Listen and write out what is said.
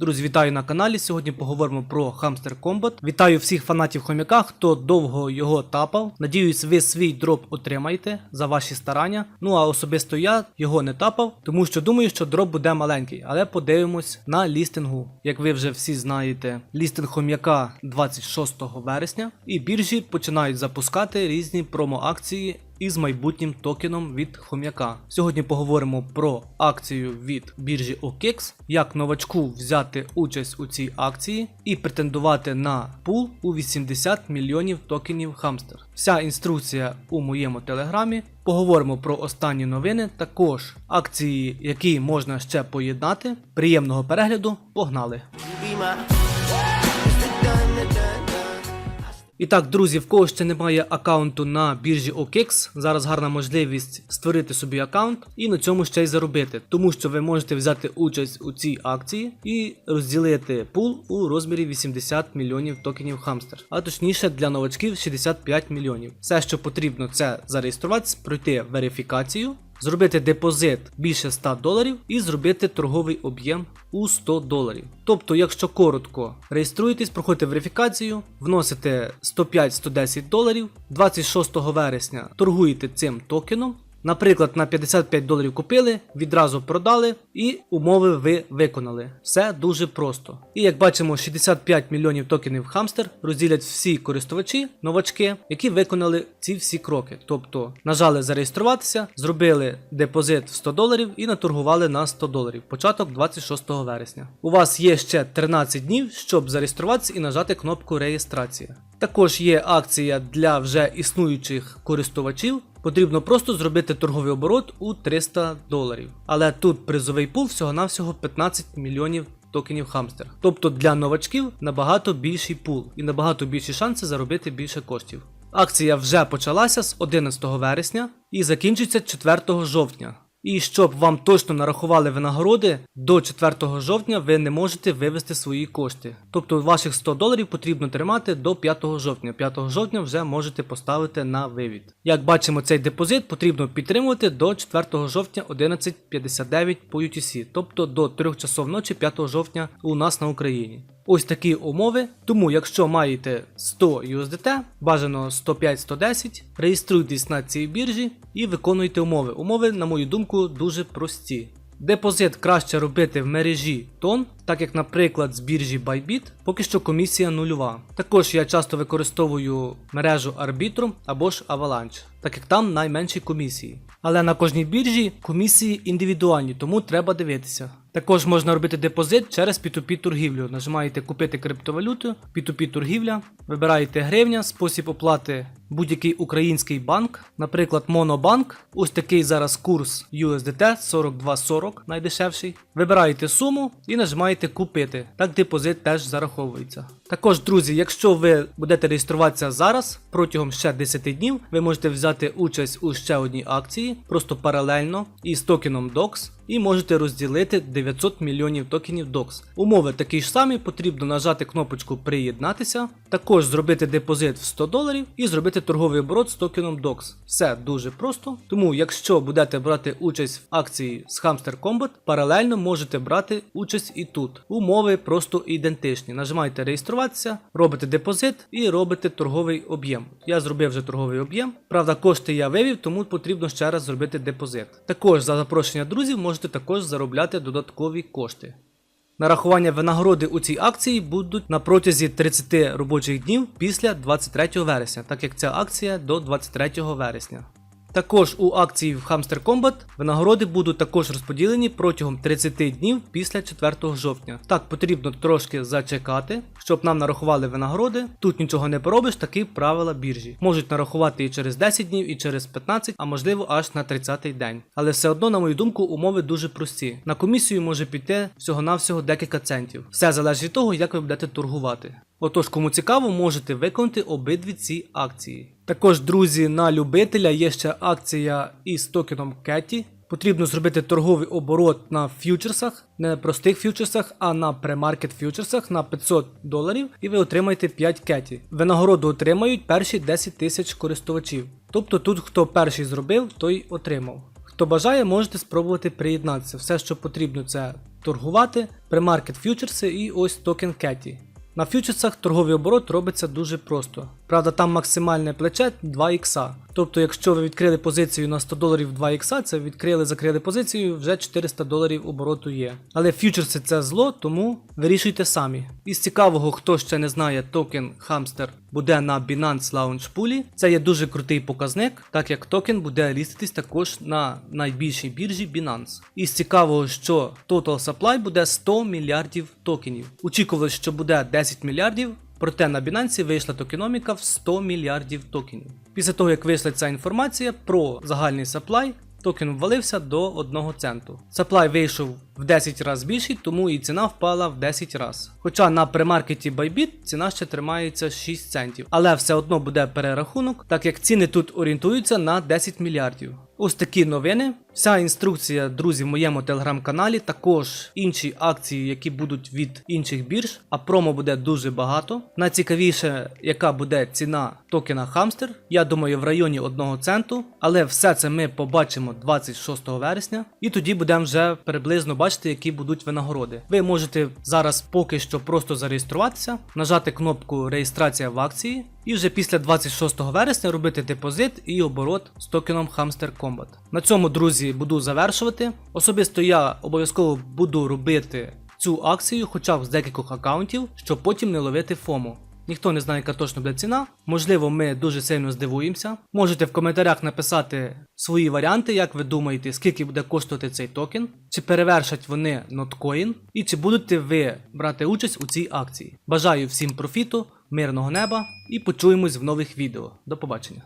Друзі, вітаю на каналі. Сьогодні поговоримо про Hamster Combat. Вітаю всіх фанатів хомяка, хто довго його тапав. Надіюсь, ви свій дроп отримаєте за ваші старання. Ну а особисто я його не тапав, тому що думаю, що дроп буде маленький. Але подивимось на лістингу. Як ви вже всі знаєте, лістинг хом'яка 26 вересня, і біржі починають запускати різні промо-акції із майбутнім токеном від хом'яка. Сьогодні поговоримо про акцію від біржі OKX, як новачку взяти участь у цій акції і претендувати на пул у 80 мільйонів токенів Хамстер. Вся інструкція у моєму телеграмі. Поговоримо про останні новини, також акції, які можна ще поєднати. Приємного перегляду, погнали! І так, друзі, в кого ще немає аккаунту на біржі OKX, зараз гарна можливість створити собі аккаунт і на цьому ще й заробити, тому що ви можете взяти участь у цій акції і розділити пул у розмірі 80 мільйонів токенів Хамстер, а точніше для новачків 65 мільйонів. Все, що потрібно, це зареєструватися, пройти верифікацію. Зробити депозит більше 100 доларів і зробити торговий об'єм у 100 доларів. Тобто, якщо коротко, реєструєтесь, проходите верифікацію, вносите 105-110 доларів, 26 вересня торгуєте цим токеном. Наприклад, на 55 доларів купили, відразу продали і умови ви виконали. Все дуже просто. І як бачимо, 65 мільйонів токенів Хамстер розділять всі користувачі, новачки, які виконали ці всі кроки. Тобто нажали зареєструватися, зробили депозит в 100 доларів і наторгували на 100 доларів. Початок 26 вересня. У вас є ще 13 днів, щоб зареєструватися і нажати кнопку реєстрація. Також є акція для вже існуючих користувачів. Потрібно просто зробити торговий оборот у 300 доларів. Але тут призовий пул всього-навсього 15 мільйонів токенів хамстер. Тобто для новачків набагато більший пул і набагато більші шанси заробити більше коштів. Акція вже почалася з 11 вересня і закінчиться 4 жовтня. І щоб вам точно нарахували винагороди, до 4 жовтня ви не можете вивести свої кошти. Тобто ваших 100 доларів потрібно тримати до 5 жовтня. 5 жовтня вже можете поставити на вивід. Як бачимо, цей депозит потрібно підтримувати до 4 жовтня 11.59 по UTC, тобто до 3 часов ночі 5 жовтня у нас на Україні. Ось такі умови. Тому, якщо маєте 100 USDT, бажано 105-110, реєструйтесь на цій біржі і виконуйте умови. Умови, на мою думку, дуже прості. Депозит краще робити в мережі тон, так як, наприклад, з біржі Bybit, поки що комісія нульова. Також я часто використовую мережу Arbitrum або ж Avalanche, так як там найменші комісії. Але на кожній біржі комісії індивідуальні, тому треба дивитися. Також можна робити депозит через P2P торгівлю. Нажимаєте купити криптовалюту, P2P торгівля, вибираєте гривня, спосіб оплати будь-який український банк, наприклад, Монобанк. Ось такий зараз курс USDT 42.40, найдешевший. Вибираєте суму і нажимаєте купити. Так депозит теж зараховується. Також, друзі, якщо ви будете реєструватися зараз протягом ще 10 днів, ви можете взяти участь у ще одній акції, просто паралельно із токеном DOX. І можете розділити 900 мільйонів токенів DOX. Умови такі ж самі, потрібно нажати кнопочку приєднатися, також зробити депозит в 100 доларів і зробити торговий оборот з токеном DOX. Все дуже просто. Тому, якщо будете брати участь в акції з Hamster Combat, паралельно можете брати участь і тут. Умови просто ідентичні. Нажимаєте реєструватися, робите депозит і робите торговий об'єм. Я зробив вже торговий об'єм. Правда, кошти я вивів, тому потрібно ще раз зробити депозит. Також за запрошення друзів можете також заробляти додаткові кошти. Нарахування винагороди у цій акції будуть на протязі 30 робочих днів після 23 вересня, так як ця акція до 23 вересня. Також у акції в Hamster Combat винагороди будуть також розподілені протягом 30 днів після 4 жовтня. Так потрібно трошки зачекати, щоб нам нарахували винагороди. Тут нічого не поробиш, такі правила біржі. Можуть нарахувати і через 10 днів, і через 15, а можливо аж на 30-й день. Але все одно, на мою думку, умови дуже прості. На комісію може піти всього-навсього декілька центів. Все залежить від того, як ви будете торгувати. Отож, кому цікаво, можете виконати обидві ці акції. Також, друзі, на любителя є ще акція із токеном Кеті. Потрібно зробити торговий оборот на фьючерсах, не на простих фьючерсах, а на премаркет фьючерсах на 500 доларів, і ви отримаєте 5 кеті. Винагороду отримають перші 10 тисяч користувачів. Тобто тут хто перший зробив, той отримав. Хто бажає, можете спробувати приєднатися. Все, що потрібно, це торгувати, премаркет фьючерси і ось токен Кеті. На фьючерсах торговий оборот робиться дуже просто. Правда, там максимальне плече 2 ікса. Тобто, якщо ви відкрили позицію на 100 доларів 2 ікса, це відкрили, закрили позицію, вже 400 доларів обороту є. Але фьючерси це зло, тому вирішуйте самі. Із цікавого, хто ще не знає, токен Hamster буде на Binance Launch Pool. Це є дуже крутий показник, так як токен буде ліститись також на найбільшій біржі Binance. Із цікавого, що Total Supply буде 100 мільярдів токенів. Очікувалось, що буде 10 мільярдів. Проте на Binance вийшла токеноміка в 100 мільярдів токенів. Після того, як вийшла ця інформація про загальний саплай, токен ввалився до 1 центу. Саплай вийшов в 10 разів більший, тому і ціна впала в 10 разів. Хоча на премаркеті Bybit ціна ще тримається 6 центів. Але все одно буде перерахунок, так як ціни тут орієнтуються на 10 мільярдів. Ось такі новини. Вся інструкція, друзі, в моєму телеграм-каналі. Також інші акції, які будуть від інших бірж, а промо буде дуже багато. Найцікавіше, яка буде ціна токена Hamster, я думаю, в районі 1 центу. Але все це ми побачимо 26 вересня, і тоді будемо вже приблизно бачити, які будуть винагороди. Ви можете зараз поки що просто зареєструватися, нажати кнопку реєстрація в акції. І вже після 26 вересня робити депозит і оборот з токеном Hamster Combat. На цьому, друзі, буду завершувати. Особисто я обов'язково буду робити цю акцію хоча б з декількох аккаунтів, щоб потім не ловити ФОМО. Ніхто не знає, яка точно буде ціна. Можливо, ми дуже сильно здивуємося. Можете в коментарях написати свої варіанти, як ви думаєте, скільки буде коштувати цей токен, чи перевершать вони ноткоін, і чи будете ви брати участь у цій акції. Бажаю всім профіту, мирного неба і почуємось в нових відео. До побачення.